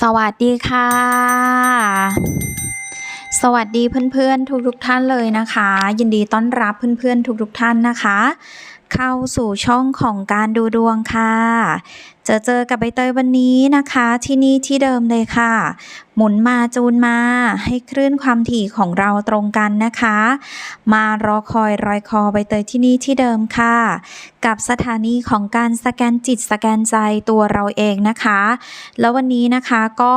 สวัสดีค่ะ สวัสดีเพื่อนๆ ทุกๆท่านเลยนะคะ ยินดีต้อนรับเพื่อนๆ ทุกๆท่านนะคะ เข้าสู่ช่องของการดูดวงค่ะเจอเจอกับใบเตยวันนี้นะคะที่นี่ที่เดิมเลยค่ะ หมุนมาจูนมาให้คลื่นความถี่ของเราตรงกันนะคะ มารอคอยรอยคอใบเตยที่นี่ที่เดิมค่ะ กับสถานีของการสแกนจิตสแกนใจตัวเราเองนะคะ แล้ววันนี้นะคะก็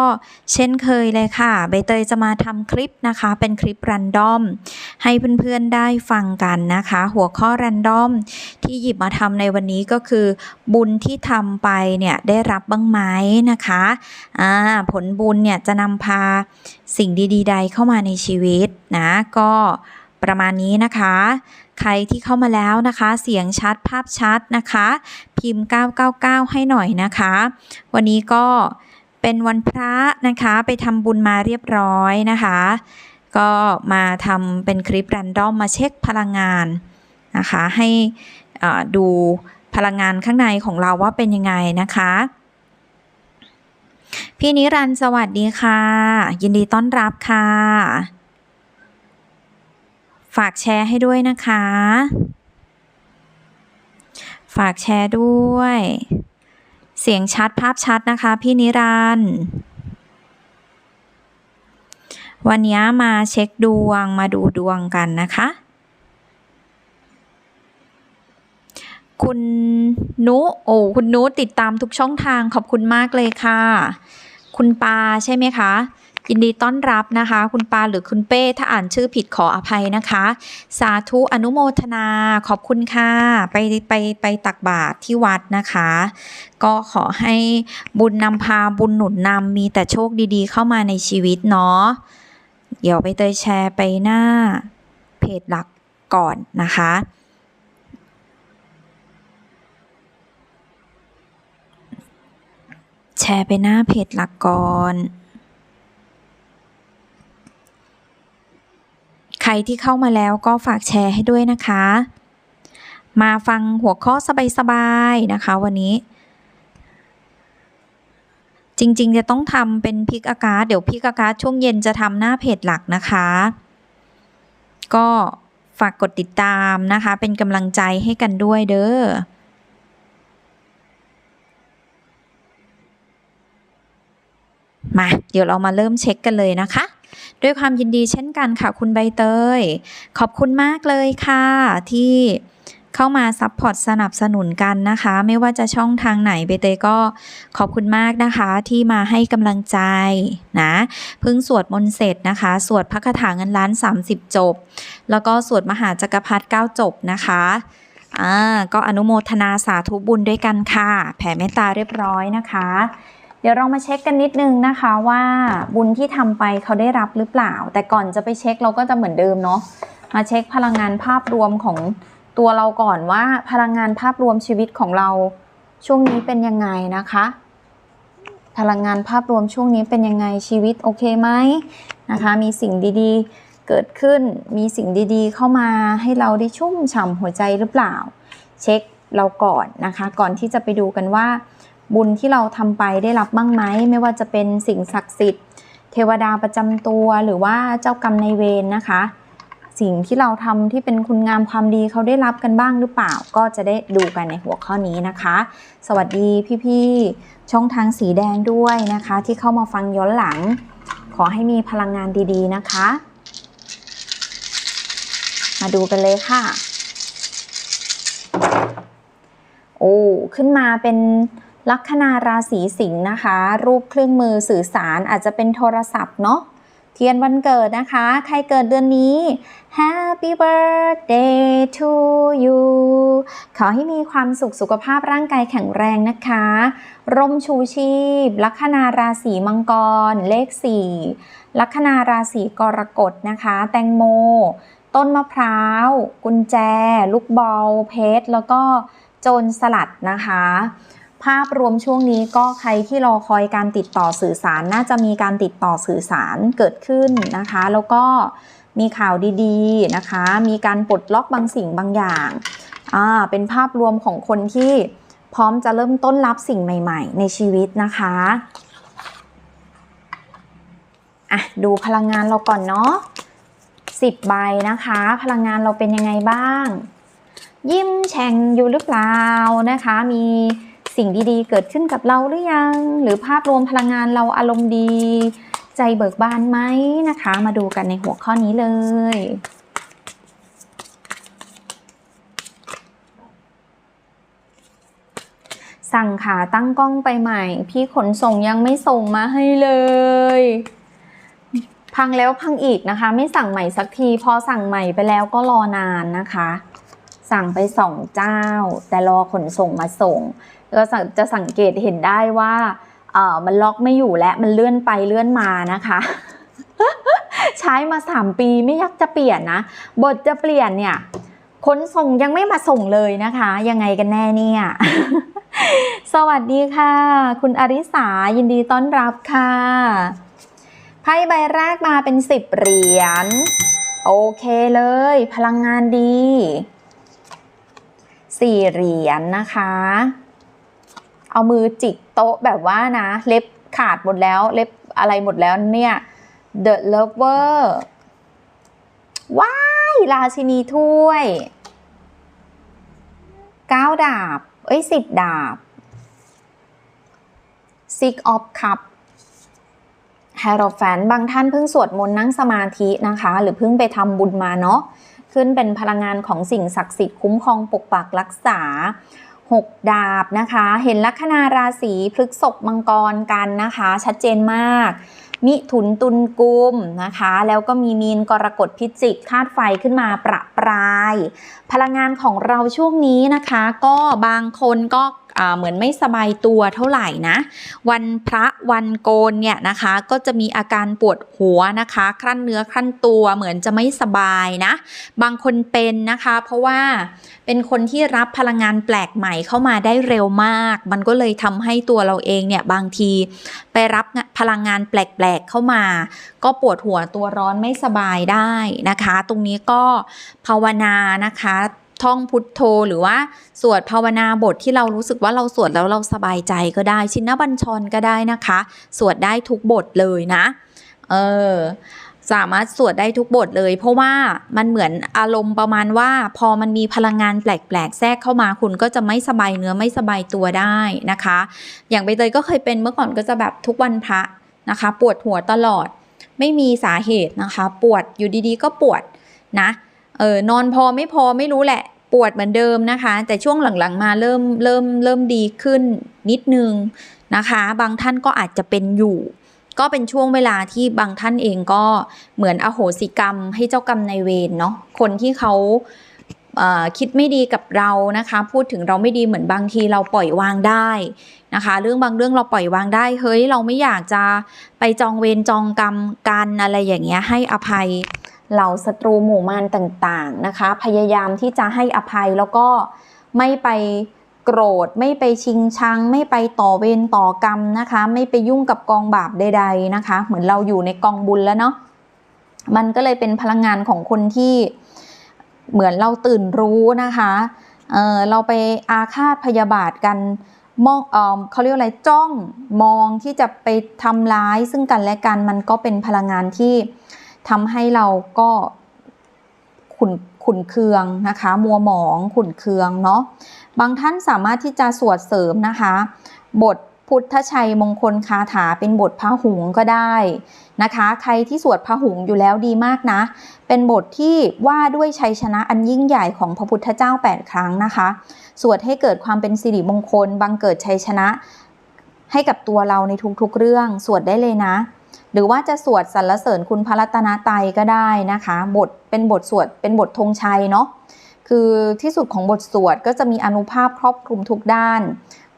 เช่นเคยเลยค่ะ ใบเตยจะมาทำคลิปนะคะ เป็นคลิปรันดอม ให้เพื่อนๆได้ฟังกันนะคะ หัวข้อรันดอมที่หยิบมาทำในวันนี้ก็คือบุญที่ทำไปเนี่ยได้รับบ้างไหมนะคะอ่าผลบุญเนี่ยจะนำพาสิ่งดีๆ ใดเข้ามาในชีวิตนะก็ประมาณนี้นะคะ ใครที่เข้ามาแล้วนะคะ เสียงชัดภาพชัดนะคะ พิมพ์ 999 ให้หน่อยนะคะ วันนี้ก็เป็นวันพระนะคะ ไปทำบุญมาเรียบร้อยนะคะ ก็มาทำเป็นคลิปรันดอมมาเช็คพลังงานนะคะ ให้ดูพลังงานข้างในของเราว่าเป็นยังไงนะคะ พี่นิรันสวัสดีค่ะ ยินดีต้อนรับค่ะ ฝากแชร์ให้ด้วยนะคะ ฝากแชร์ด้วย เสียงชัดภาพชัดนะคะ พี่นิรันดร์วันนี้มาเช็คดวงมาดูดวงกันนะคะ คุณนุโอ้คุณนุติดตามทุกช่องทางขอบคุณมากเลยค่ะ คุณปาใช่ไหมคะ ยินดีต้อนรับนะคะ คุณปาหรือคุณเป้ ถ้าอ่านชื่อผิดขออภัยนะคะ สาธุอนุโมทนาขอบคุณค่ะ ไปไปไปตักบาตรที่วัดนะคะ ก็ขอให้บุญนำพาบุญหนุนนำมีแต่โชคดีๆ เข้ามาในชีวิตเนาะเดี๋ยวไปเตยแชร์ไปหน้าเพจหลักก่อนนะคะ แชร์ไปหน้าเพจหลักก่อนใครที่เข้ามาแล้วก็ฝากแชร์ให้ด้วยนะคะ มาฟังหัวข้อสบายๆนะคะ วันนี้ จริงๆจะต้องทำเป็นพิกอากาศเดี๋ยวพิกอากาศช่วงเย็นจะทำหน้าเพจหลักนะคะ ก็ฝากกดติดตามนะคะ เป็นกำลังใจให้กันด้วยเด้อ มาเดี๋ยวเรามาเริ่มเช็คกันเลยนะคะ ด้วยความยินดีเช่นกันค่ะ คุณใบเตย ขอบคุณมากเลยค่ะ ที่เข้ามาซัพพอร์ตสนับสนุนกันนะคะ ไม่ว่าจะช่องทางไหนใบเตยก็ขอบคุณมากนะคะ ที่มาให้กำลังใจนะเพิ่งสวดมนต์เสร็จนะคะ สวดพระคาถาเงินล้าน 30 จบ แล้วก็สวดมหาจักรพรรดิ9จบนะคะอ่าก็อนุโมทนาสาธุบุญด้วยกันค่ะ แผ่เมตตาเรียบร้อยนะคะ เดี๋ยวเรามาเช็คกันนิดนึงนะคะว่าบุญที่ทำไปเขาได้รับหรือเปล่า แต่ก่อนจะไปเช็คเราก็จะเหมือนเดิมเนาะมาเช็คพลังงานภาพรวมของตัวเราก่อนว่าพลังงานภาพรวมชีวิตของเราช่วงนี้เป็นยังไงนะคะ พลังงานภาพรวมช่วงนี้เป็นยังไงชีวิตโอเคไหมนะคะ มีสิ่งดีๆเกิดขึ้นมีสิ่งดีๆ เข้ามาให้เราได้ชุ่มฉ่ำหัวใจหรือเปล่า เช็คเราก่อนนะคะ ก่อนที่จะไปดูกันว่า บุญที่เราทำไปได้รับบ้างไหมไม่ว่าจะเป็นสิ่งศักดิ์สิทธิ์ เทวดาประจำตัวหรือว่าเจ้ากรรมในเวรนะคะ สิ่งที่เราทำที่เป็นคุณงามความดีเขาได้รับกันบ้างหรือเปล่า ก็จะได้ดูกันในหัวข้อนี้นะคะ สวัสดีพี่ๆช่องทางสีแดงด้วยนะคะ ที่เข้ามาฟังย้อนหลัง ขอให้มีพลังงานดีๆนะคะ มาดูกันเลยค่ะ โอ้ขึ้นมาเป็น ลัคนาราศีสิงห์นะคะ รูปเครื่องมือสื่อสารอาจจะเป็นโทรศัพท์เนาะเทียนวันเกิดนะคะ ใครเกิดเดือนนี้ Happy birthday to you ขอให้มีความสุขสุขภาพร่างกายแข็งแรงนะคะ ร่มชูชีพ ลัคนาราศีมังกร เลข 4 ลัคนาราศีกรกฎนะคะ แตงโม ต้นมะพร้าว กุญแจ ลูกบอล เพชร แล้วก็โจรสลัดนะคะ ภาพรวมช่วงนี้ก็ใครที่รอคอยการติดต่อสื่อสารน่าจะมีการติดต่อสื่อสารเกิดขึ้นนะคะ แล้วก็มีข่าวดีๆนะคะ มีการปลดล็อกบางสิ่งบางอย่างอ่าเป็นภาพรวมของคนที่พร้อมจะเริ่มต้นรับสิ่งใหม่ ๆ ในชีวิตนะคะอะดูพลังงานเราก่อนเนาะสิบใบนะคะ พลังงานเราเป็นยังไงบ้าง ยิ้มแฉ่งอยู่หรือเปล่านะคะ มี สิ่งดีๆ เกิดขึ้นกับเราหรือยัง หรือภาพรวมพลังงานเราอารมณ์ดี ใจเบิกบานไหมนะคะ มาดูกันในหัวข้อนี้เลยสั่งขาตั้งกล้องไปใหม่ พี่ขนส่งยังไม่ส่งมาให้เลย พังแล้วพังอีกนะคะ ไม่สั่งใหม่สักที พอสั่งใหม่ไปแล้วก็รอนานนะคะ สั่งไปสองเจ้า แต่รอขนส่งมาส่งก็จะสังเกตเห็นได้ว่าเออมันล็อกไม่อยู่และมันเลื่อนไปเลื่อนมานะคะ ใช้มาสามปีไม่อยากจะเปลี่ยนนะ บทจะเปลี่ยนเนี่ยขนส่งยังไม่มาส่งเลยนะคะ ยังไงกันแน่เนี่ย สวัสดีค่ะ คุณอริสายินดีต้อนรับค่ะไพ่ใบแรกมาเป็นสิบเหรียญ โอเคเลย พลังงานดี สี่เหรียญนะคะ เอามือจิกโต๊ะแบบว่านะ เล็บขาดหมดแล้ว เล็บอะไรหมดแล้วเนี่ย The Lover ว้ายราชินีถ้วยเก้าดาบ เอ้ยสิบดาบ Six of Cup ฮ e โรแฟนบางท่านเพิ่งสวดมนต์นั่งสมาธินะคะ หรือเพิ่งไปทำบุญมาเนาะ ขึ้นเป็นพลังงานของสิ่งศักดิ์สิทธิ์คุ้มครองปกปักรักษา 6 ดาบนะคะ เห็นลัคนาราศีพฤกษกมังกรกันนะคะ ชัดเจนมาก มิถุนตุลกุมนะคะ แล้วก็มีมีนกรกฎพิจิกธาตุไฟขึ้นมาประปราย พลังงานของเราช่วงนี้นะคะ ก็บางคนก็ เหมือนไม่สบายตัวเท่าไหร่นะ วันพระวันโกนเนี่ยนะคะ ก็จะมีอาการปวดหัวนะคะ ครั่นเนื้อครั่นตัวเหมือนจะไม่สบายนะ บางคนเป็นนะคะ เพราะว่าเป็นคนที่รับพลังงานแปลกใหม่เข้ามาได้เร็วมาก มันก็เลยทำให้ตัวเราเองเนี่ยบางทีไปรับพลังงานแปลกๆเข้ามา ก็ปวดหัวตัวร้อนไม่สบายได้นะคะ ตรงนี้ก็ภาวนานะคะ ท่องพุทโธหรือว่าสวดภาวนาบทที่เรารู้สึกว่าเราสวดแล้วเราสบายใจก็ได้ ชินบัญชรก็ได้นะคะ สวดได้ทุกบทเลยนะ เออสามารถสวดได้ทุกบทเลย เพราะว่ามันเหมือนอารมณ์ประมาณว่า พอมันมีพลังงานแปลกๆแทรกเข้ามาคุณก็จะไม่สบายเนื้อไม่สบายตัวได้นะคะ อย่างใบเตยก็เคยเป็นเมื่อก่อนก็จะแบบทุกวันพระนะคะ ปวดหัวตลอด ไม่มีสาเหตุนะคะ ปวดอยู่ดีๆ ก็ปวดนะ เออนอนพอไม่พอไม่รู้แหละ ปวดเหมือนเดิมนะคะ แต่ช่วงหลังๆมาเริ่มเริ่มเริ่มดีขึ้นนิดนึงนะคะ บางท่านก็อาจจะเป็นอยู่ ก็เป็นช่วงเวลาที่บางท่านเองก็เหมือนอโหสิกรรมให้เจ้ากรรมนายเวรเนาะคนที่เขาคิดไม่ดีกับเรานะคะ พูดถึงเราไม่ดีเหมือนบางทีเราปล่อยวางได้นะคะ เรื่องบางเรื่องเราปล่อยวางได้ เฮ้ย เราไม่อยากจะไปจองเวรจองกรรมกันอะไรอย่างเงี้ยให้อภัย เหล่าศัตรูหมู่มารต่างๆนะคะ พยายามที่จะให้อภัยแล้วก็ไม่ไปโกรธไม่ไปชิงชัง ไม่ไปต่อเวรต่อกรรมนะคะ ไม่ไปยุ่งกับกองบาปใด ๆนะคะ เหมือนเราอยู่ในกองบุญแล้วเนาะมันก็เลยเป็นพลังงานของคนที่เหมือนเราตื่นรู้นะคะเเราไปอาฆาตพยาบาทกันมองเออเขาเรียกอะไรจ้องมองที่จะไปทำร้ายซึ่งกันและกันมันก็เป็นพลังงานที่ ทำให้เราก็ขุนขุนเคืองนะคะ มัวหมองขุนเคืองเนาะบางท่านสามารถที่จะสวดเสริมนะคะ บทพุทธชัยมงคลคาถาเป็นบทพระหุงก็ได้นะคะ ใครที่สวดพระหุงอยู่แล้วดีมากนะ เป็นบทที่ว่าด้วยชัยชนะอันยิ่งใหญ่ของพระพุทธเจ้า 8 ครั้งนะคะ สวดให้เกิดความเป็นสิริมงคล บังเกิดชัยชนะ ให้กับตัวเราในทุกๆเรื่อง สวดได้เลยนะ หรือว่าจะสวดสรรเสริญคุณพระรัตนตรัยก็ได้นะคะ บทเป็นบทสวดเป็นบทธงชัยเนาะคือที่สุดของบทสวดก็จะมีอนุภาพครอบคลุมทุกด้าน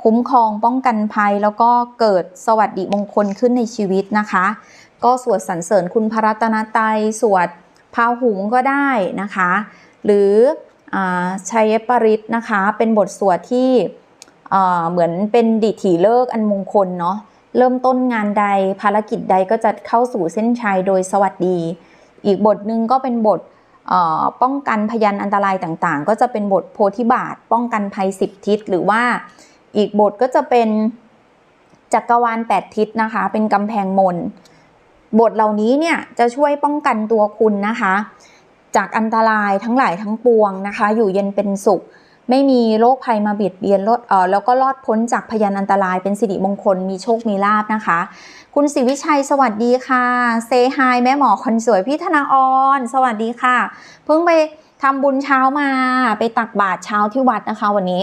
คุ้มครองป้องกันภัยแล้วก็เกิดสวัสดิมงคลขึ้นในชีวิตนะคะ ก็สวดสรรเสริญคุณพระรัตนตรัยสวดพาหุงก็ได้นะคะ หรือชัยปริตนะคะ เป็นบทสวดที่เหมือนเป็นดิถีเลิกอันมงคลเนาะ เริ่มต้นงานใดภารกิจใดก็จะเข้าสู่เส้นชัยโดยสวัสดี อีกบทหนึ่งก็เป็นบทป้องกันพยันอันตรายต่างๆ ก็จะเป็นบทโพธิบาท ป้องกันภัยสิบทิศหรือว่าอีกบทก็จะเป็นจักรวาลแปดทิศนะคะ เป็นกำแพงมน บทเหล่านี้เนี่ยจะช่วยป้องกันตัวคุณนะคะ จากอันตรายทั้งหลายทั้งปวงนะคะ อยู่เย็นเป็นสุข ไม่มีโรคภัยมาเบียดเบียนลดเออแล้วก็รอดพ้นจากพยานอันตรายเป็นสิริมงคลมีโชคมีลาบนะคะ คุณศิวิชัยสวัสดีค่ะเซฮายแม่หมอคนสวยพี่ธนาออนสวัสดีค่ะ เพิ่งไปทำบุญเช้ามาไปตักบาตรเช้าที่วัดนะคะ วันนี้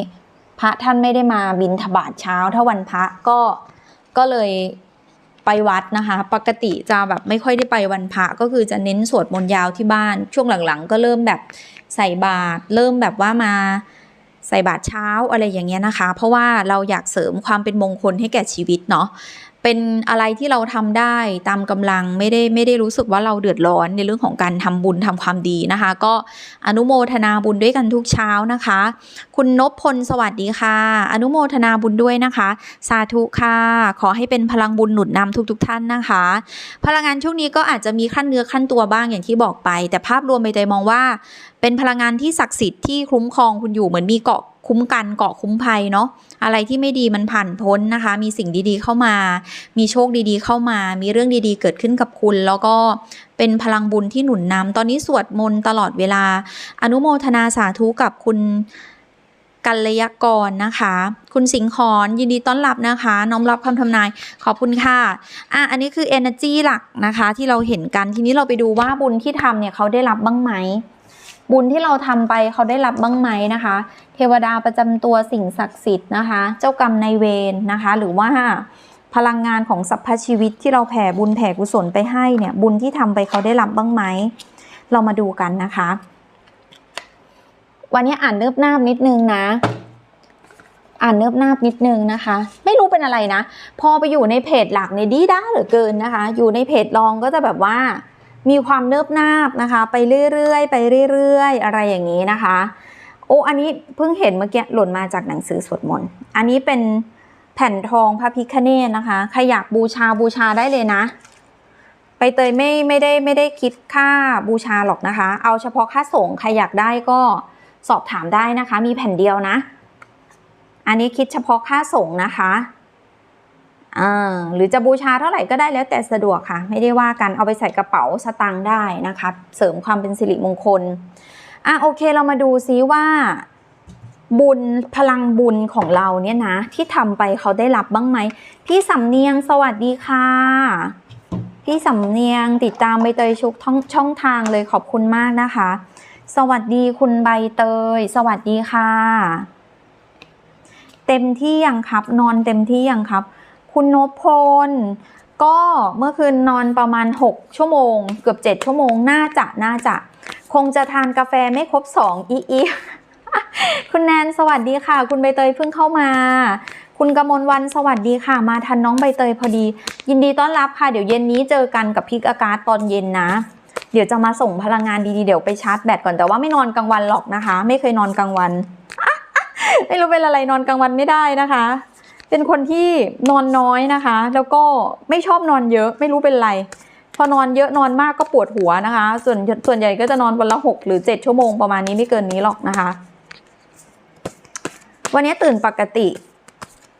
พระท่านไม่ได้มาบินทบาทเช้าถ้าวันพระก็ก็เลยไปวัดนะคะ ปกติจะแบบไม่ค่อยได้ไปวันพระก็คือจะเน้นสวดมนต์ยาวที่บ้าน ช่วงหลังๆ ก็เริ่มแบบใส่บาตรเริ่มแบบว่ามา ใส่บาตรเช้าอะไรอย่างเงี้ยนะคะ เพราะว่าเราอยากเสริมความเป็นมงคลให้แก่ชีวิตเนาะ เป็นอะไรที่เราทำได้ตามกำลังไม่ได้ไม่ได้รู้สึกว่าเราเดือดร้อนในเรื่องของการทำบุญทำความดีนะคะ ก็อนุโมทนาบุญด้วยกันทุกเช้านะคะ คุณนพพลสวัสดีค่ะ อนุโมทนาบุญด้วยนะคะ สาธุค่ะ ขอให้เป็นพลังบุญหนุนนำทุกๆทท่านนะคะ พลังงานช่วงนี้ก็อาจจะมีขั้นเนื้อขั้นตัวบ้างอย่างที่บอกไป แต่ภาพรวมใบเตยมองว่า เป็นพลังงานที่ศักดิ์สิทธิ์ที่คุ้มครองคุณอยู่เหมือนมีเกาะ คุ้มกันเกาะคุ้มภัยเนาะอะไรที่ไม่ดีมันผ่านพ้นนะคะ มีสิ่งดีๆเข้ามา มีโชคดีๆเข้ามา มีเรื่องดีๆ เกิดขึ้นกับคุณ แล้วก็เป็นพลังบุญที่หนุนนำตอนนี้สวดมนต์ตลอดเวลา อนุโมทนาสาธุกับคุณกัลยากรนะคะ คุณสิงห์ขอนยินดีต้อนรับนะคะ น้อมรับคำทำนาย ขอบคุณค่ะ อะ อันนี้คือ energy หลักนะคะ ที่เราเห็นกันทีนี้เราไปดูว่าบุญที่ทำเนี่ยเขาได้รับบ้างไหม บุญที่เราทำไปเขาได้รับบ้างไหมนะคะ เทวดาประจำตัวสิ่งศักดิ์สิทธิ์นะคะ เจ้ากรรมนายเวรนะคะ หรือว่าพลังงานของสรรพชีวิตที่เราแผ่บุญแผ่กุศลไปให้เนี่ยบุญที่ทำไปเขาได้รับบ้างไหมเรามาดูกันนะคะ วันนี้อ่านเนิบหน้านิดนึงนะอ่านเนิบนาบนิดนึงนะคะ ไม่รู้เป็นอะไรนะ พอไปอยู่ในเพจหลักในยดีด้าเหลือเกินนะคะ อยู่ในเพจรองก็จะแบบว่า มีความเนิบนาบนะคะ ไปเรื่อยๆ ไปเรื่อยๆ อะไรอย่างนี้นะคะ โอ้อันนี้เพิ่งเห็นเมื่อกี้หล่นมาจากหนังสือสวดมนต์อันนี้เป็นแผ่นทองพระพิคเนตนะคะ ใครอยากบูชาบูชาได้เลยนะ ไปเตยไม่ไม่ได้ไม่ได้คิดค่าบูชาหรอกนะคะ เอาเฉพาะค่าส่งใครอยากได้ก็สอบถามได้นะคะ มีแผ่นเดียวนะ อันนี้คิดเฉพาะค่าส่งนะคะ หรือจะบูชาเท่าไหร่ก็ได้แล้วแต่สะดวกค่ะ ไม่ได้ว่ากันเอาไปใส่กระเป๋าสตางค์ได้นะคะ เสริมความเป็นสิริมงคลอะโอเคเรามาดูซิว่าบุญพลังบุญของเราเนี่ยนะ ที่ทำไปเขาได้รับบ้างไหมพี่สำเนียงสวัสดีค่ะ พี่สำเนียงติดตามใบเตยชุกช่องช่องทางเลยขอบคุณมากนะคะ สวัสดีคุณใบเตย สวัสดีค่ะ เต็มที่ยังครับ นอนเต็มที่ยังครับ คุณนพพลก็เมื่อคืนนอนประมาณ 6 ชั่วโมง เกือบ 7 ชั่วโมงน่าจะน่าจะ คงจะทานกาแฟไม่ครบ 2 อีอีคุณแนนสวัสดีค่ะ คุณใบเตยเพิ่งเข้ามา คุณกมลวันสวัสดีค่ะ มาทันน้องใบเตยพอดี ยินดีต้อนรับค่ะ เดี๋ยวเย็นนี้เจอกันกับพิกอากาศตอนเย็นนะ เดี๋ยวจะมาส่งพลังงานดีๆเดี๋ยวไปชาร์จแบตก่อนแต่ว่าไม่นอนกลางวันหรอกนะคะ ไม่เคยนอนกลางวัน ไม่รู้เป็นอะไรนอนกลางวันไม่ได้นะคะ เป็นคนที่นอนน้อยนะคะ แล้วก็ไม่ชอบนอนเยอะไม่รู้เป็นไร พอนอนเยอะนอนมากก็ปวดหัวนะคะ ส่วนส่วนใหญ่ก็จะนอนวันละหกหรือเจ็ดชั่วโมงประมาณนี้ไม่เกินนี้หรอกนะคะ วันนี้ตื่นปกติ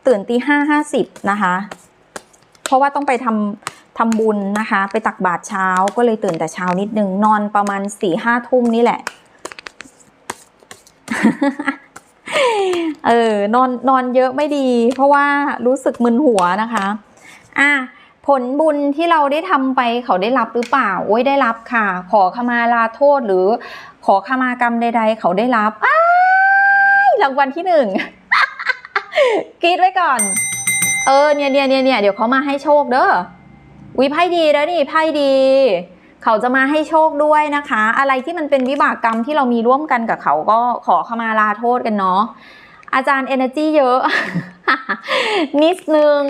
ตื่นตีห้าห้าสิบนะคะ เพราะว่าต้องไปทำทำบุญนะคะ ไปตักบาตรเช้าก็เลยตื่นแต่เช้านิดนึงนอนประมาณสี่ห้าทุ่มนี่แหละ เออนอนนอนเยอะไม่ดี เพราะว่ารู้สึกมึนหัวนะคะอะผลบุญที่เราได้ทำไปเขาได้รับหรือเปล่า โอ้ยได้รับค่ะ ขอขมาลาโทษหรือขอขมากรรมใด ๆ เขาได้รับอ้ารางวัลที่หนึ่งกรีดไว้ก่อน เออเนี่ยเนี่ยเนี่ยเนี่ยเดี๋ยวเขามาให้โชคเด้อวิไพ่ดีแล้วนี่ไพ่ดี เขาจะมาให้โชคด้วยนะคะ อะไรที่มันเป็นวิบากกรรมที่เรามีร่วมกันกับเขาก็ขอขมาลาโทษกันเนาะอาจารย์ energy เยอะ นิดนึง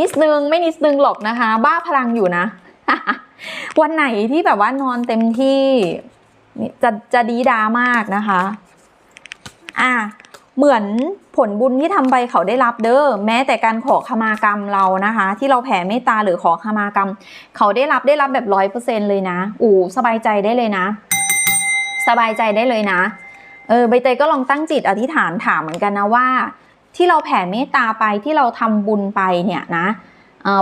นิดนึงไม่นิดนึงหรอกนะคะ บ้าพลังอยู่นะ วันไหนที่แบบว่านอนเต็มที่จะจะดีดามากนะคะ อะเหมือน ผลบุญที่ทำไปเขาได้รับเด้อแม้แต่การขอขมากรรมเรานะคะ ที่เราแผ่เมตตาหรือขอขมากรรม เขาได้รับได้รับแบบร้อยเปอร์เซ็นเลยนะอู๋สบายใจได้เลยนะ สบายใจได้เลยนะเออใบเตยก็ลองตั้งจิตอธิษฐานถามเหมือนกันนะว่า ที่เราแผ่เมตตาไปที่เราทำบุญไปเนี่ยนะ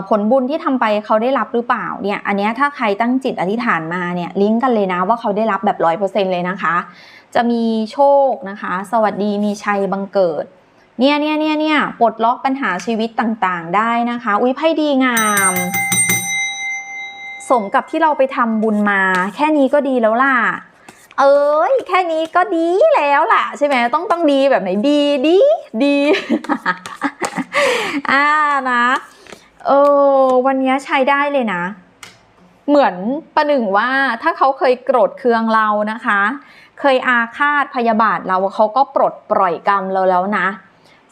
ผลบุญที่ทำไปเขาได้รับหรือเปล่าเนี่ยอันนี้ถ้าใครตั้งจิตอธิษฐานมาเนี่ยลิงก์กันเลยนะว่าเขาได้รับแบบร้อยเปอร์เซ็นเลยนะคะ จะมีโชคนะคะ สวัสดีมีชัยบังเกิด เนี่ยเนี่ยเนี่ยเนี่ยปลดล็อกปัญหาชีวิตต่างๆ ได้นะคะ อุ้ยไพ่ดีงาม สมกับที่เราไปทำบุญมา แค่นี้ก็ดีแล้วล่ะ เอ้ยแค่นี้ก็ดีแล้วล่ะ ใช่ไหมต้องต้องดีแบบไหนดีดีดีอ่านะเออวันนี้ใช้ได้เลยนะ เหมือนประหนึ่งว่าถ้าเขาเคยโกรธเคืองเรานะคะ เคยอาฆาตพยาบาทเราเขาก็ปลดปล่อยกรรมเราแล้วนะ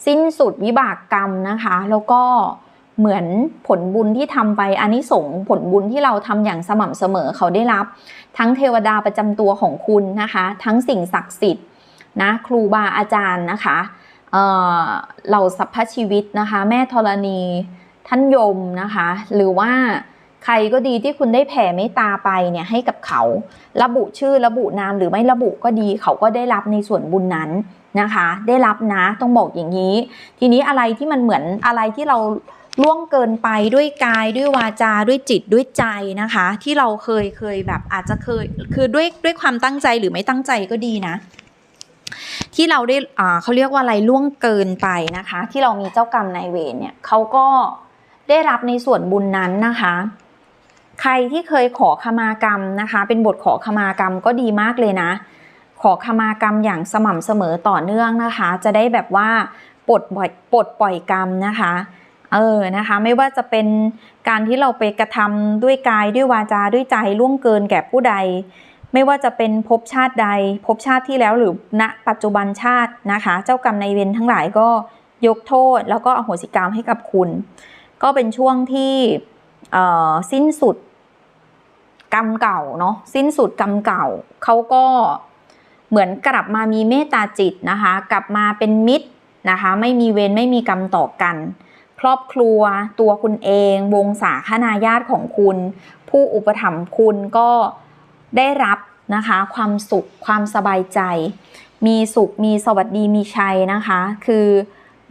สิ้นสุดวิบากกรรมนะคะ แล้วก็เหมือนผลบุญที่ทำไปอานิสงส์ผลบุญที่เราทำอย่างสม่ำเสมอเขาได้รับ ทั้งเทวดาประจำตัวของคุณนะคะ ทั้งสิ่งศักดิ์สิทธิ์นะครูบาอาจารย์นะคะเเหล่าสัพพชีวิตนะคะ แม่ธรณีท่านยมนะคะ หรือว่าใครก็ดีที่คุณได้แผ่เมตตาไปเนี่ยให้กับเขา ระบุชื่อระบุนามหรือไม่ระบุก็ดีเขาก็ได้รับในส่วนบุญนั้น นะคะ ได้รับนะต้องบอกอย่างนี้ ทีนี้อะไรที่มันเหมือนอะไรที่เราล่วงเกินไปด้วยกายด้วยวาจาด้วยจิตด้วยใจนะคะ ที่เราเคยเคยแบบอาจจะเคยคือด้วยด้วยความตั้งใจหรือไม่ตั้งใจก็ดีนะ ที่เราได้อ่าเขาเรียกว่าอะไรล่วงเกินไปนะคะ ที่เรามีเจ้ากรรมนายเวรเนี่ยเขาก็ได้รับในส่วนบุญนั้นนะคะ ใครที่เคยขอขมากรรมนะคะ เป็นบทขอขมากรรมก็ดีมากเลยนะ ขอขมากรรมอย่างสม่ำเสมอต่อเนื่องนะคะ จะได้แบบว่าปลดปล่อยปลดปล่อยกรรมนะคะเออนะคะไม่ว่าจะเป็นการที่เราไปกระทำด้วยกายด้วยวาจาด้วยใจล่วงเกินแก่ผู้ใด ไม่ว่าจะเป็นภพชาติใดภพชาติที่แล้วหรือณปัจจุบันชาตินะคะ เจ้ากรรมนายเวรทั้งหลายก็ยกโทษ แล้วก็อโหสิกรรมให้กับคุณ ก็เป็นช่วงที่สิ้นสุดกรรมเก่าเนาะสิ้นสุดกรรมเก่าเขาก็ เหมือนกลับมามีเมตตาจิตนะคะ กลับมาเป็นมิตรนะคะ ไม่มีเวรไม่มีกรรมต่อกัน ครอบครัวตัวคุณเอง วงศาคณาญาติของคุณ ผู้อุปถัมภ์คุณก็ได้รับนะคะ ความสุขความสบายใจ มีสุขมีสวัสดีมีชัยนะคะ คือ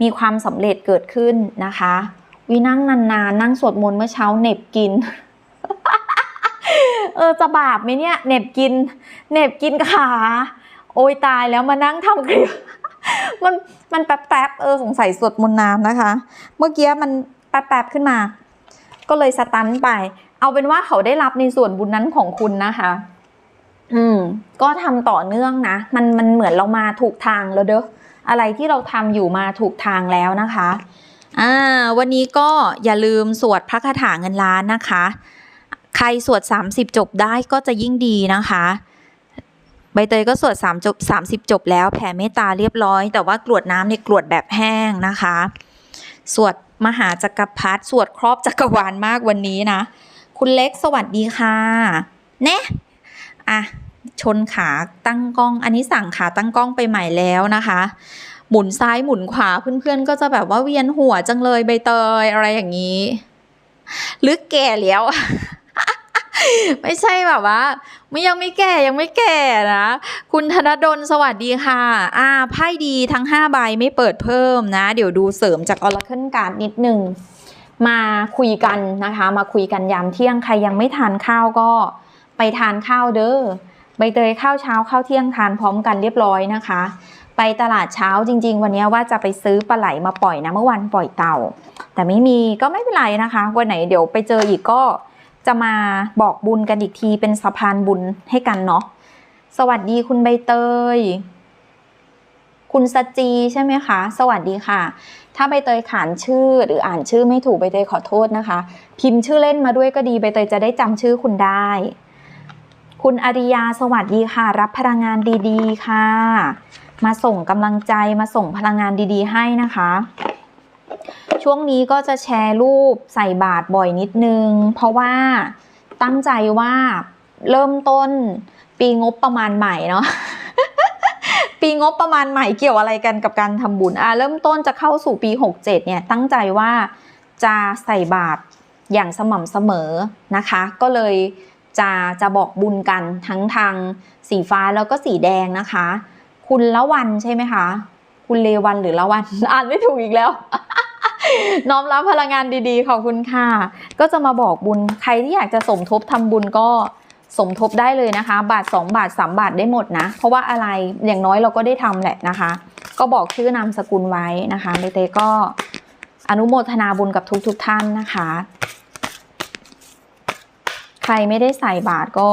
มีความสำเร็จเกิดขึ้นนะคะวินั่งนานๆนั่งสวดมนต์เมื่อเช้าเหน็บกิน เออจะบาปไหมเนี่ยเหน็บกินเหน็บกินขา อ้ยตายแล้วมานั่งทำคลิป มันมันแป๊บๆเออสงสัยสวดมนต์น้ำนะคะ เมื่อกี้มันแป๊บๆขึ้นมา ก็เลยสตันไป เอาเป็นว่าเขาได้รับในส่วนบุญนั้นของคุณนะคะ อืม ก็ทำต่อเนื่องนะ มันมันเหมือนเรามาถูกทางแล้วเด้ออะไรที่เราทำอยู่มาถูกทางแล้วนะคะอ่าวันนี้ก็อย่าลืมสวดพระคาถาเงินล้านนะคะ ใครสวด 30 จบได้ก็จะยิ่งดีนะคะ ใบเตยก็สวด3จบ30 จบแล้วแผ่เมตตาเรียบร้อย แต่ว่ากรวดน้ำเนี่ยกรวดแบบแห้งนะคะ สวดมหาจักรพรรดิสวดครอบจักรวาลมากวันนี้นะ คุณเล็กสวัสดีค่ะเนะอะชนขาตั้งกล้อง อันนี้สั่งขาตั้งกล้องไปใหม่แล้วนะคะ หมุนซ้ายหมุนขวาเพื่อนๆ ก็จะแบบว่าเวียนหัวจังเลยใบเตยอะไรอย่างนี้ หรือแก่แล้ว ไม่ใช่แบบว่าไม่ยังไม่แก่ยังไม่แก่นะ คุณธนดลสวัสดีค่ะ อ่าไพ่ดีทั้ง 5 ใบไม่เปิดเพิ่มนะ เดี๋ยวดูเสริมจาก Oracle Card นิดนึง มาคุยกันนะคะ มาคุยกันยามเที่ยงใครยังไม่ทานข้าวก็ไปทานข้าวเด้อใบเตยข้าวเช้าข้าวเที่ยงทานพร้อมกันเรียบร้อยนะคะ ไปตลาดเช้าจริง ๆ วันนี้ว่าจะไปซื้อปลาไหลมาปล่อยนะเมื่อวันปล่อยเต่า แต่ไม่มีก็ไม่เป็นไรนะคะ วันไหนเดี๋ยวไปเจออีกก็ จะมาบอกบุญกันอีกทีเป็นสะพานบุญให้กันเนาะสวัสดีคุณใบเตย คุณสจีใช่ไหมคะ สวัสดีค่ะ ถ้าใบเตยขานชื่อหรืออ่านชื่อไม่ถูกใบเตยขอโทษนะคะ พิมพ์ชื่อเล่นมาด้วยก็ดีใบเตยจะได้จำชื่อคุณได้ คุณอาริยาสวัสดีค่ะ รับพลังงานดี ๆ ค่ะ มาส่งกำลังใจมาส่งพลังงานดี ๆ ให้นะคะ ช่วงนี้ก็จะแชร์รูปใส่บาตรบ่อยนิดนึง เพราะว่าตั้งใจว่าเริ่มต้นปีงบประมาณใหม่เนาะปีงบประมาณใหม่เกี่ยวอะไรกันกับการทำบุญอะเริ่มต้นจะเข้าสู่ปี 67 เนี่ย ตั้งใจว่าจะใส่บาตรอย่างสม่ำเสมอนะคะ ก็เลยจะจะบอกบุญกันทั้งทางสีฟ้าแล้วก็สีแดงนะคะ คุณละวันใช่ไหมคะ คุณเลวันหรือละวันอ่านไม่ถูกอีกแล้ว น้อมรับพลังงานดีๆ ขอบคุณค่ะ ก็จะมาบอกบุญใครที่อยากจะสมทบทำบุญก็สมทบได้เลยนะคะ บาท 2 บาท 3 บาทได้หมดนะ เพราะว่าอะไรอย่างน้อยเราก็ได้ทำแหละนะคะ ก็บอกชื่อนามสกุลไว้นะคะใบเตก็อนุโมทนาบุญกับทุกๆทท่านนะคะ ใครไม่ได้ใส่บาทก็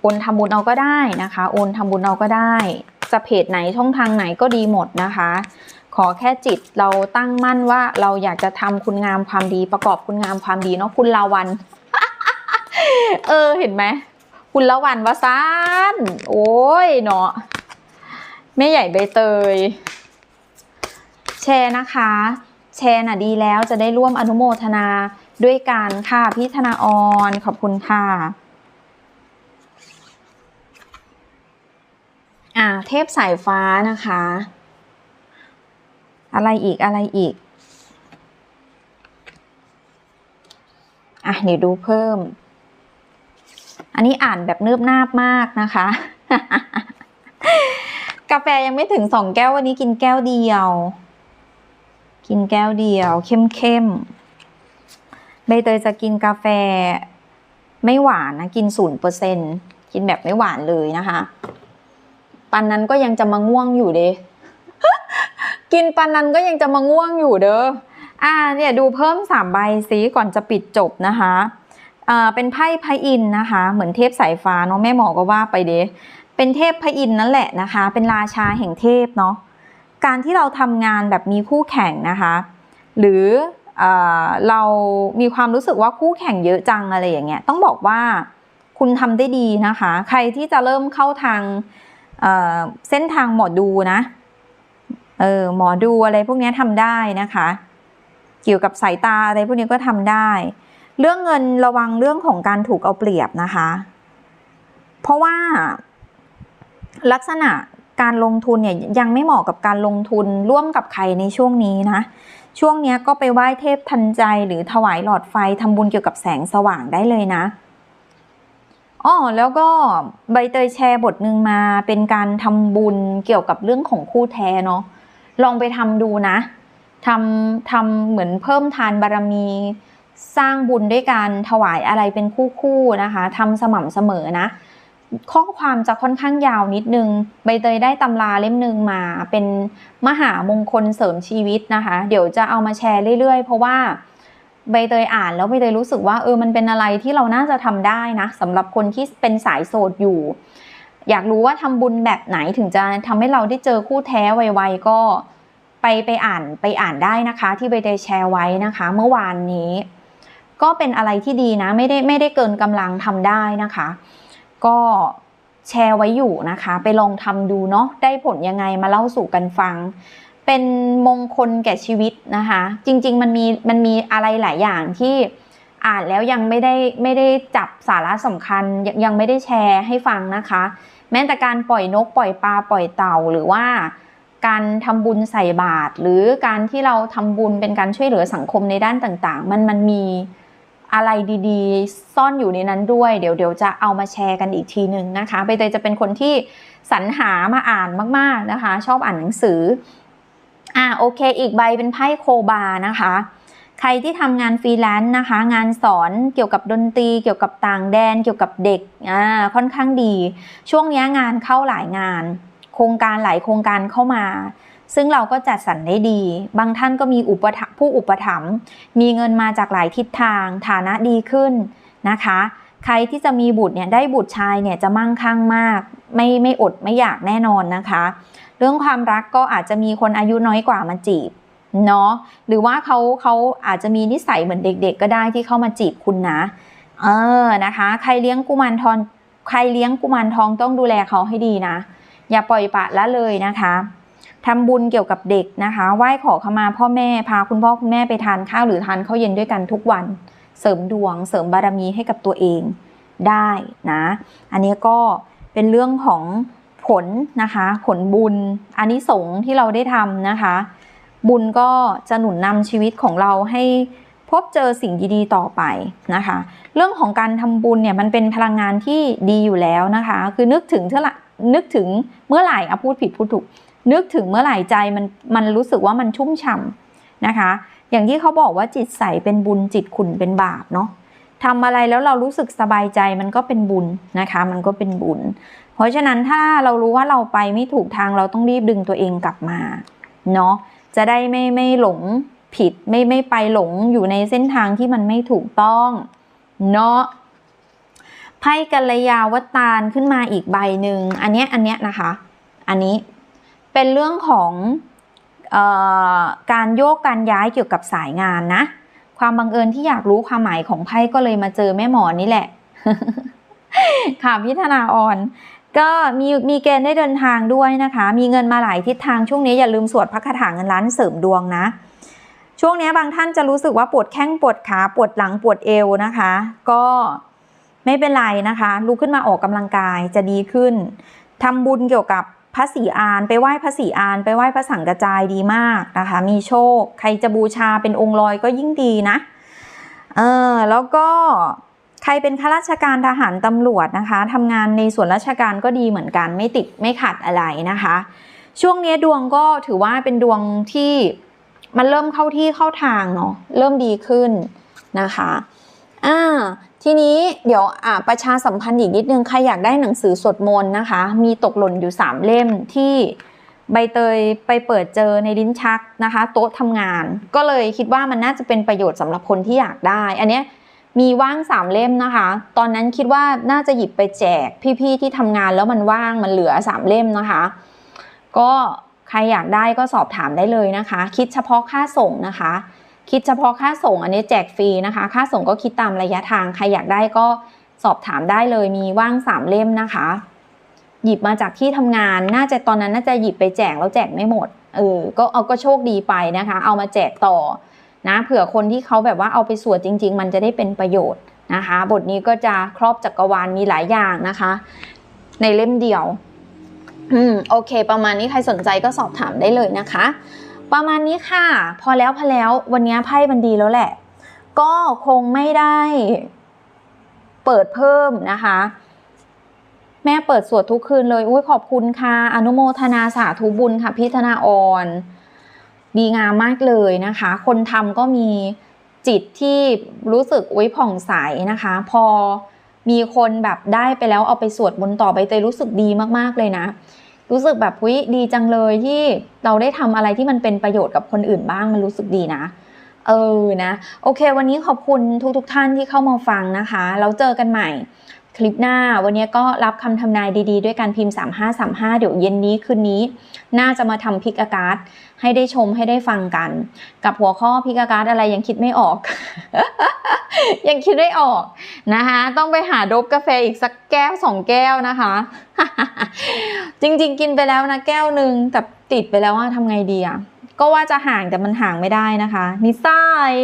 โอนทำบุญเอาก็ได้นะคะ โอนทำบุญเอาก็ได้ จะเพจไหนช่องทางไหนก็ดีหมดนะคะ ขอแค่จิตเราตั้งมั่นว่าเราอยากจะทำคุณงามความดีประกอบคุณงามความดีเนาะคุณลาวัน เออเห็นไหมคุณละวันวาซานโอ้ยเนาะแม่ใหญ่ใบเตย แชร์นะคะ แชร์น่ะดีแล้วจะได้ร่วมอนุโมทนาด้วยกันค่ะพี่ธนาออนขอบคุณค่ะอ่าเทพสายฟ้านะคะ อะไรอีกอะไรอีก อะเดี๋ยวดูเพิ่ม อันนี้อ่านแบบเนิบนาบมากนะคะ กาแฟยังไม่ถึงสองแก้ววันนี้กินแก้วเดียว กินแก้วเดียว เข้มเข้มใบเตยจะกินกาแฟไม่หวานนะ กินศูนย์เปอร์เซ็นกินแบบไม่หวานเลยนะคะ ปันนั้นก็ยังจะมาง่วงอยู่เด้ กินปันนั้นก็ยังจะมาง่วงอยู่เด้ออ่าเนี่ยดูเพิ่มสามใบสีก่อนจะปิดจบนะคะอ่าเป็นไพ่พระอินนะคะ เหมือนเทพสายฟ้าเนาะแม่หมอก็ว่าไปเด้เป็นเทพพระอินนั่นแหละนะคะ เป็นราชาแห่งเทพเนาะการที่เราทำงานแบบมีคู่แข่งนะคะ หรือเออเรามีความรู้สึกว่าคู่แข่งเยอะจังอะไรอย่างเงี้ยต้องบอกว่าคุณทำได้ดีนะคะ ใครที่จะเริ่มเข้าทางเอ่อเส้นทางหมอดูนะ เออหมอดูอะไรพวกนี้ทำได้นะคะ เกี่ยวกับสายตาอะไรพวกนี้ก็ทำได้ เรื่องเงินระวังเรื่องของการถูกเอาเปรียบนะคะ เพราะว่า ลักษณะการลงทุนเนี่ยยังไม่เหมาะกับการลงทุนร่วมกับใครในช่วงนี้นะ ช่วงนี้ก็ไปไหว้เทพทันใจหรือถวายหลอดไฟทำบุญเกี่ยวกับแสงสว่างได้เลยนะอ๋อแล้วก็ใบเตยแชร์บทหนึ่งมาเป็นการทำบุญเกี่ยวกับเรื่องของคู่แท้เนาะ ลองไปทำดูนะทำทำเหมือนเพิ่มทานบารมีสร้างบุญด้วยการถวายอะไรเป็นคู่ๆนะคะทำสม่ำเสมอนะ ข้อความจะค่อนข้างยาวนิดนึง ใบเตยได้ตำราเล่มหนึ่งมาเป็นมหามงคลเสริมชีวิตนะคะ เดี๋ยวจะเอามาแชร์เรื่อยๆ เพราะว่าใบเตยอ่านแล้วใบเตยรู้สึกว่าเออมันเป็นอะไรที่เราน่าจะทำได้นะสำหรับคนที่เป็นสายโสดอยู่ อยากรู้ว่าทำบุญแบบไหนถึงจะทำให้เราได้เจอคู่แท้ไวๆก็ไปไปอ่านไปอ่านได้นะคะที่ใบเตยแชร์ไว้นะคะ เมื่อวานนี้ ก็เป็นอะไรที่ดีนะไม่ได้ไม่ได้เกินกำลังทำได้นะคะ ก็แชร์ไว้อยู่นะคะ ไปลองทำดูเนาะได้ผลยังไงมาเล่าสู่กันฟัง เป็นมงคลแก่ชีวิตนะคะ จริง ๆ มันมีมันมีอะไรหลายอย่างที่อ่านแล้วยังไม่ได้ไม่ได้จับสาระสำคัญยังยังไม่ได้แชร์ให้ฟังนะคะ แม้แต่การปล่อยนกปล่อยปลาปล่อยเต่าหรือว่าการทำบุญใส่บาตรหรือการที่เราทำบุญเป็นการช่วยเหลือสังคมในด้านต่างๆ มันมันมีอะไรดีๆ ซ่อนอยู่ในนั้นด้วย เดี๋ยวเดี๋ยวจะเอามาแชร์กันอีกทีหนึ่งนะคะใบเตยจะเป็นคนที่สรรหามาอ่านมากๆนะคะ ชอบอ่านหนังสืออ่าโอเค อีกใบเป็นไพ่โคบานะคะ ใครที่ทำงานฟรีแลนซ์นะคะ งานสอนเกี่ยวกับดนตรี เกี่ยวกับต่างแดน เกี่ยวกับเด็กอ่าค่อนข้างดี ช่วงนี้งานเข้าหลายงาน โครงการหลายโครงการเข้ามา ซึ่งเราก็จัดสรรได้ดี บางท่านก็มีอุปถผู้อุปถัมภ์มีเงินมาจากหลายทิศทาง ฐานะดีขึ้นนะคะ ใครที่จะมีบุตรเนี่ยได้บุตรชายเนี่ยจะมั่งคั่งมาก ไม่ไม่อดไม่อยากแน่นอนนะคะ เรื่องความรักก็อาจจะมีคนอายุน้อยกว่ามาจีบ เนาะหรือว่าเขาเขาอาจจะมีนิสัยเหมือนเด็ก ๆ ก็ได้ที่เข้ามาจีบคุณนะ เออนะคะ ใครเลี้ยงกุมารทองใครเลี้ยงกุมารทองต้องดูแลเขาให้ดีนะ อย่าปล่อยปะละเลยนะคะทำบุญเกี่ยวกับเด็กนะคะ ไหว้ขอขมาพ่อแม่พาคุณพ่อคุณแม่ไปทานข้าวหรือทานข้าวเย็นด้วยกันทุกวัน เสริมดวง เสริมบารมีให้กับตัวเองได้นะ อันนี้ก็เป็นเรื่องของผลนะคะ ผลบุญอันนี้สงที่เราได้ทำนะคะ บุญก็จะหนุนนำชีวิตของเราให้พบเจอสิ่งดีๆต่อไปนะคะ เรื่องของการทำบุญเนี่ยมันเป็นพลังงานที่ดีอยู่แล้วนะคะ คือนึกถึงเท่าไหร่นึกถึงเมื่อไหร่อะพูดผิดพูดถูก นึกถึงเมื่อไหร่ใจมันมันรู้สึกว่ามันชุ่มฉ่ำนะคะ อย่างที่เขาบอกว่าจิตใสเป็นบุญจิตขุนเป็นบาปเนาะทำอะไรแล้วเรารู้สึกสบายใจมันก็เป็นบุญนะคะ มันก็เป็นบุญ เพราะฉะนั้นถ้าเรารู้ว่าเราไปไม่ถูกทางเราต้องรีบดึงตัวเองกลับมาเนาะ จะได้ไม่ไม่หลงผิดไม่ไม่ไปหลงอยู่ในเส้นทางที่มันไม่ถูกต้องเนาะไพ่กัลยาวตารขึ้นมาอีกใบหนึ่งอันเนี้ยอันเนี้ยนะคะ อันนี้เป็นเรื่องของเออการโยกการย้ายเกี่ยวกับสายงานนะ ความบังเอิญที่อยากรู้ความหมายของไพ่ก็เลยมาเจอแม่หมอนี่แหละค่ะพิธนาออน ก็มีมีเกณฑ์ได้เดินทางด้วยนะคะ มีเงินมาหลายทิศทางช่วงนี้อย่าลืมสวดพระคาถาเงินล้านเสริมดวงนะ ช่วงนี้บางท่านจะรู้สึกว่าปวดแข้งปวดขาปวดหลังปวดเอวนะคะ ก็ไม่เป็นไรนะคะลุกขึ้นมาออกกำลังกายจะดีขึ้นทำบุญเกี่ยวกับพระศรีอานไปไหว้พระศรีอานไปไหว้พระสังกระจายดีมากนะคะ มีโชค ใครจะบูชาเป็นองค์ลอยก็ยิ่งดีนะเออแล้วก็ ใครเป็นข้าราชการทหารตำรวจนะคะทำงานในส่วนราชการก็ดีเหมือนกันไม่ติดไม่ขัดอะไรนะคะ ช่วงนี้ดวงก็ถือว่าเป็นดวงที่มันเริ่มเข้าที่เข้าทางเนาะเริ่มดีขึ้นนะคะอ่าทีนี้เดี๋ยวอ่าประชาสัมพันธ์อีกนิดนึงใครอยากได้หนังสือสวดมนต์นะคะ มีตกหล่นอยู่ 3 เล่มที่ใบเตยไปเปิดเจอในลิ้นชักนะคะ โต๊ะทำงาน ก็เลยคิดว่ามันน่าจะเป็นประโยชน์สำหรับคนที่อยากได้ อันเนี้ย มีว่าง3เล่มนะคะ ตอนนั้นคิดว่าน่าจะหยิบไปแจกพี่ๆที่ทำงานแล้วมันว่างมันเหลือ3เล่มนะคะ ก็ใครอยากได้ก็สอบถามได้เลยนะคะ คิดเฉพาะค่าส่งนะคะ คิดเฉพาะค่าส่งอันนี้แจกฟรีนะคะ ค่าส่งก็คิดตามระยะทางใครอยากได้ก็สอบถามได้เลยมีว่างสามเล่มนะคะ หยิบมาจากที่ทำงานน่าจะตอนนั้นน่าจะหยิบไปแจกแล้วแจกไม่หมดเออก็เอาก็โชคดีไปนะคะ เอามาแจกต่อ นะเผื่อคนที่เขาแบบว่าเอาไปสวดจริง ๆ มันจะได้เป็นประโยชน์นะคะ บทนี้ก็จะครอบจักรวาลมีหลายอย่างนะคะ ในเล่มเดียว อืมโอเค ประมาณนี้ใครสนใจก็สอบถามได้เลยนะคะ ประมาณนี้ค่ะ พอแล้วพอแล้ววันนี้ไพ่มันดีแล้วแหละ ก็คงไม่ได้เปิดเพิ่มนะคะ แม่เปิดสวดทุกคืนเลย อุ้ยขอบคุณค่ะ อนุโมทนาสาธุบุญค่ะพิธนาออน ดีงามมากเลยนะคะ คนทำก็มีจิตที่รู้สึกอุ้ยผ่องใสนะคะ พอมีคนแบบได้ไปแล้วเอาไปสวดมนต์ต่อไปเตยรู้สึกดีมากๆเลยนะ รู้สึกแบบวิดีจังเลยที่เราได้ทำอะไรที่มันเป็นประโยชน์กับคนอื่นบ้างมันรู้สึกดีนะ เออนะ โอเค วันนี้ขอบคุณทุกๆทท่านที่เข้ามาฟังนะคะแล้วเจอกันใหม่คลิปหน้าวันนี้ก็รับคำทำนายดีๆ ด้วยการพิมพ์ 3535 เดี๋ยวเย็นนี้คืนนี้ น่าจะมาทำพิกอากาศ ให้ได้ชมให้ได้ฟังกัน กับหัวข้อพิกากาศอะไรยังคิดไม่ออก ยังคิดไม่ออกนะคะ ต้องไปหาดบกาแฟอีกสักแก้วสองแก้วนะคะ จริงๆ กินไปแล้วนะแก้วหนึ่งแต่ติดไปแล้วว่าทำไงดีอะก็ว่าจะห่างแต่มันห่างไม่ได้นะคะนิสัย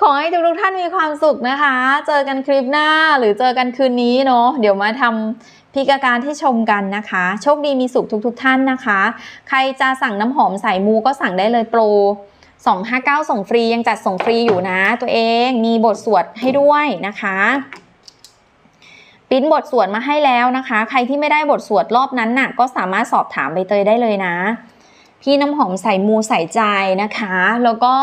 ขอให้ทุกๆท่านมีความสุขนะคะ เจอกันคลิปหน้าหรือเจอกันคืนนี้เนาะเดี๋ยวมาทำ พิกาการที่ชมกันนะคะ โชคดีมีสุขทุกๆท่านนะคะ ใครจะสั่งน้ำหอมสายมูก็สั่งได้เลยโปร 259 ส่งฟรียังจัดส่งฟรีอยู่นะ ตัวเองมีบทสวดให้ด้วยนะคะปิ้นบทสวดมาให้แล้วนะคะ ใครที่ไม่ได้บทสวดรอบนั้นน่ะ ก็สามารถสอบถามใบเตยได้เลยนะ พี่น้ำหอมใส่มูใส่ใจนะคะ แล้วก็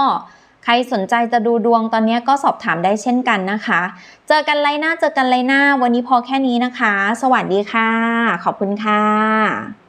ใครสนใจจะดูดวงตอนนี้ก็สอบถามได้เช่นกันนะคะ เจอกันไลน์หน้าเจอกันไลน์หน้า วันนี้พอแค่นี้นะคะ สวัสดีค่ะ ขอบคุณค่ะ